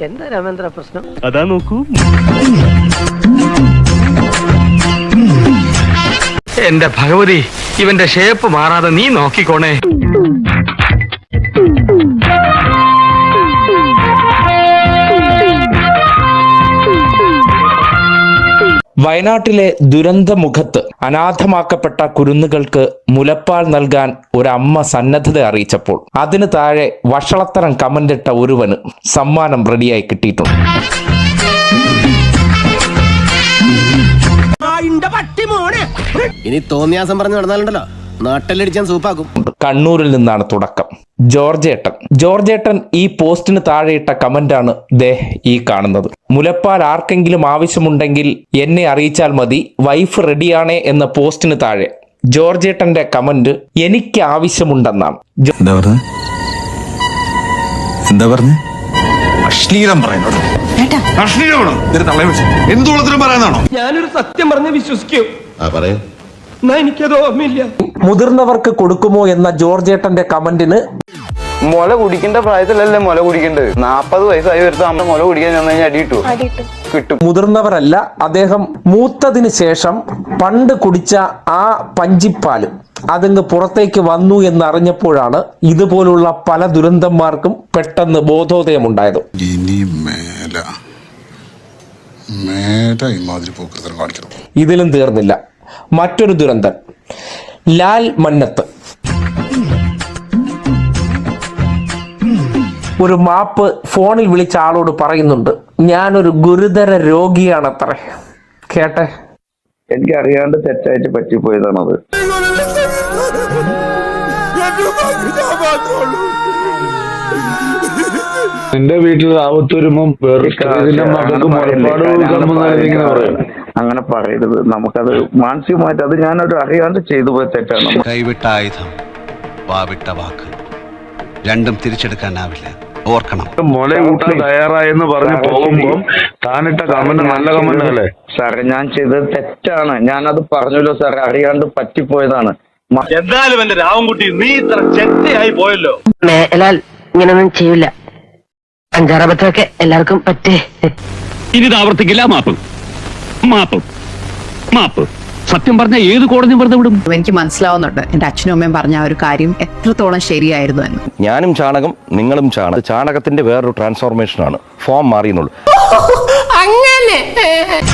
എന്താ രാമേന്ദ്ര പ്രശ്നം? അതാ നോക്കൂ. എന്റെ ഭഗവതി ഇവന്റെ ഷേപ്പ് മാറാതെ നീ നോക്കിക്കോണേ. വയനാട്ടിലെ ദുരന്തമുഖത്ത് അനാഥമാക്കപ്പെട്ട കുരുന്നുകൾക്ക് മുലപ്പാൽ നൽകാൻ ഒരമ്മ സന്നദ്ധത അറിയിച്ചപ്പോൾ അതിന് താഴെ വഷളത്തരം കമന്റിട്ട ഒരുവന് സമ്മാനം റെഡിയായി കിട്ടിയിട്ടുണ്ട്. ഇനി തോന്നിയാസം പറഞ്ഞു നടന്നാലുണ്ടല്ലോ. നാട്ടിലടിച്ചാൻ സൂപ്പാക്കും. കണ്ണൂരിൽ നിന്നാണ് തുടക്കം. ജോർജേട്ടൻ. ജോർജേട്ടൻ ഈ പോസ്റ്റിന് താഴെയിട്ട കമന്റാണ് ദേ ഈ കാണുന്നത്. മുലപ്പാൽ ആർക്കെങ്കിലും ആവശ്യമുണ്ടെങ്കിൽ എന്നെ അറിയിച്ചാൽ മതി വൈഫ് റെഡിയാണേ എന്ന പോസ്റ്റിന് താഴെ. ജോർജേട്ടന്റെ കമന്റ് എനിക്ക് ആവശ്യമുണ്ടെന്നാണ്. എന്താ പറഞ്ഞ? അശ്ലീലം പറയാനാണോ? ഞാനൊരു സത്യം പറഞ്ഞ് വിശ്വസിക്കൂ. ആ പറയൂ. എന്നാ എനിക്കത് ഓർമ്മയില്ല. മുതിർന്നവർക്ക് കൊടുക്കുമോ എന്ന ജോർജേട്ടന്റെ കമന്റിന് മുല കുടിക്കേണ്ട പ്രായത്തിലല്ലേ മുല കുടിക്കേണ്ടത്? നാപ്പത് വയസ്സായി വരുത്ത അമ്മ മുല കുടിക്കാൻ ചെന്ന് കഴിഞ്ഞാൽ അടി കിട്ടും കിട്ടും. മുതിർന്നവരല്ല അദ്ദേഹം മൂത്തതിന് ശേഷം പണ്ട് കുടിച്ച ആ പഞ്ചിപ്പാൽ അതങ്ങ് പുറത്തേക്ക് വന്നു എന്നറിഞ്ഞപ്പോഴാണ് ഇതുപോലുള്ള പല ദുരന്തന്മാർക്കും പെട്ടെന്ന് ബോധോദയമുണ്ടായത്. ഇനി മേല. ഇമാതിരി ഇതിലും തീർന്നില്ല. മറ്റൊരു ദുരന്തം. ലാൽ മന്നത്ത്. ഒരു മാപ്പ് ഫോണിൽ വിളിച്ച ആളോട് പറയുന്നുണ്ട് ഞാനൊരു ഗുരുതര രോഗിയാണത്രേ. കേട്ടെ? എനിക്ക് അറിയാണ്ട് തെറ്റായിട്ട് പറ്റിപ്പോയതാണത്. നിന്റെ വീട്ടിൽ ആവത്തൊരുമ്പം വേറെ പറയും അങ്ങനെ പറയരുത്. നമുക്കത് മാനസികമായിട്ട് അത് ഞാനൊരു അറിയാണ്ട് ചെയ്തു പോയ തെറ്റാണ്. കൈവിട്ട ആയുധം വാവിട്ട വാക്ക്. രണ്ടും തിരിച്ചെടുക്കാനാവില്ല. ഓർക്കണം. മുല കൂട്ടാൻ തയ്യാറായെന്ന് പറഞ്ഞ് പോകുമ്പോൾ താനിട്ട കമന്റ് നല്ല കമന്റ് അല്ലേ? സാറേ ഞാൻ ചെയ്തത് തെറ്റാണ്. ഞാനത് പറഞ്ഞല്ലോ സാറേ അറിയാണ്ട് പറ്റിപ്പോയതാണ്. എന്തായാലും എന്റെ രാവൻകുട്ടി നീ ഇത്ര ചെറ്റയായി പോയല്ലോ. മേലാൽ ഇങ്ങനൊന്നും ചെയ്യില്ല അഞ്ചാറബത്തൊക്കെ എല്ലാവർക്കും പറ്റേ. ഇനി ഇത് ആവർത്തിക്കില്ല മാപ്പ്. മാപ്പ്. മാപ്പ്. സത്യം പറഞ്ഞ ഏത് കോടതി വെറുതെ വിടും. എനിക്ക് മനസ്സിലാവുന്നുണ്ട്. എന്റെ അച്ഛനും അമ്മയും പറഞ്ഞ ആ ഒരു കാര്യം എത്രത്തോളം ശരിയായിരുന്നു എന്ന്. ഞാനും ചാണകം നിങ്ങളും ചാണകം. ചാണകത്തിന്റെ വേറൊരു ട്രാൻസ്ഫോർമേഷൻ ആണ്. ഫോം മാറിയെന്നുള്ളൂ. അങ്ങനെ.